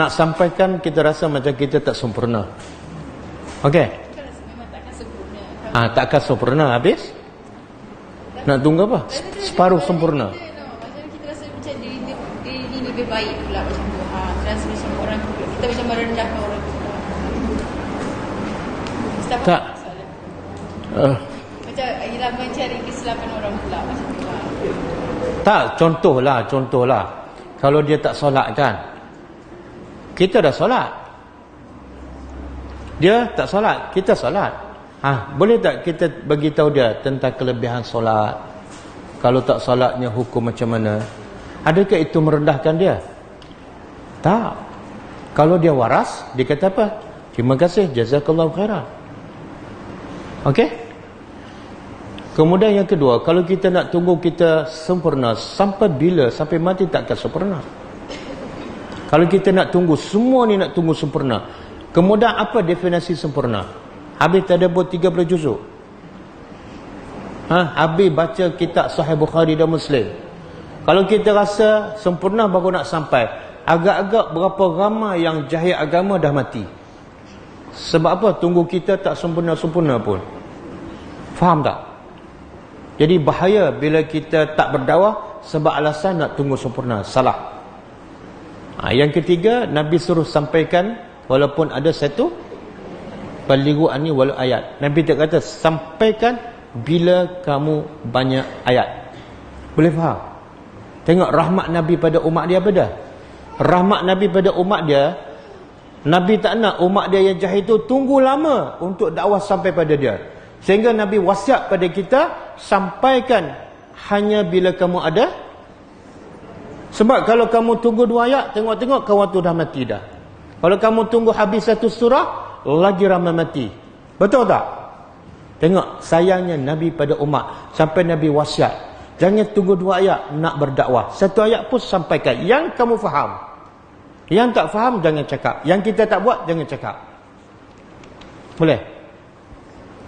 Nak sampaikan kita rasa macam kita tak sempurna. Okey. Rasa memang takkan sempurna. Ah takkan sempurna habis? Nak tunggu apa? Separuh sempurna. Kita, macam kita rasa macam diri, diri ni lebih baik pula macam tu. Ha, rasa macam orang kita macam merendahkan orang tu. Tak. Uh, Macam ialah mencari kesilapan orang pula macam tu. Ha. tak, contohlah, contohlah. Kalau dia tak solat kan. Kita dah solat. Dia tak solat, kita solat. Ha, boleh tak kita bagi tahu dia tentang kelebihan solat? Kalau tak solatnya hukum macam mana? Adakah itu merendahkan dia? Tak. Kalau dia waras, dia kata apa? Terima kasih, jazakallahu khairan. Okey? Kemudian yang kedua, kalau kita nak tunggu kita sempurna sampai bila? Sampai mati takkan sempurna. Kalau kita nak tunggu semua ni nak tunggu sempurna. Kemudian apa definisi sempurna? Habis tadabbur 30 juzuk. Ha, habis baca kitab Sahih Bukhari dan Muslim. Kalau kita rasa sempurna baru nak sampai, agak-agak berapa ramai yang jahil agama dah mati. Sebab apa? Tunggu kita tak sempurna-sempurna pun. Faham tak? Jadi bahaya bila kita tak berdakwah sebab alasan nak tunggu sempurna. Salah. Ha, yang ketiga, Nabi suruh sampaikan walaupun ada satu balighu anni walau ayat. Nabi tak kata sampaikan bila kamu banyak ayat. Boleh faham? Tengok rahmat Nabi pada umat dia apa dah? Rahmat Nabi pada umat dia, Nabi tak nak umat dia yang jahil itu tunggu lama untuk dakwah sampai pada dia. Sehingga Nabi wasiat pada kita, sampaikan hanya bila kamu ada. Sebab kalau kamu tunggu dua ayat, tengok-tengok kawan tu dah mati dah. Kalau kamu tunggu habis satu surah, lagi ramai mati. Betul tak? Tengok, sayangnya Nabi pada umat. Sampai Nabi wasiat. Jangan tunggu dua ayat nak berdakwah. Satu ayat pun sampaikan. Yang kamu faham. Yang tak faham, jangan cakap. Yang kita tak buat, jangan cakap. Boleh?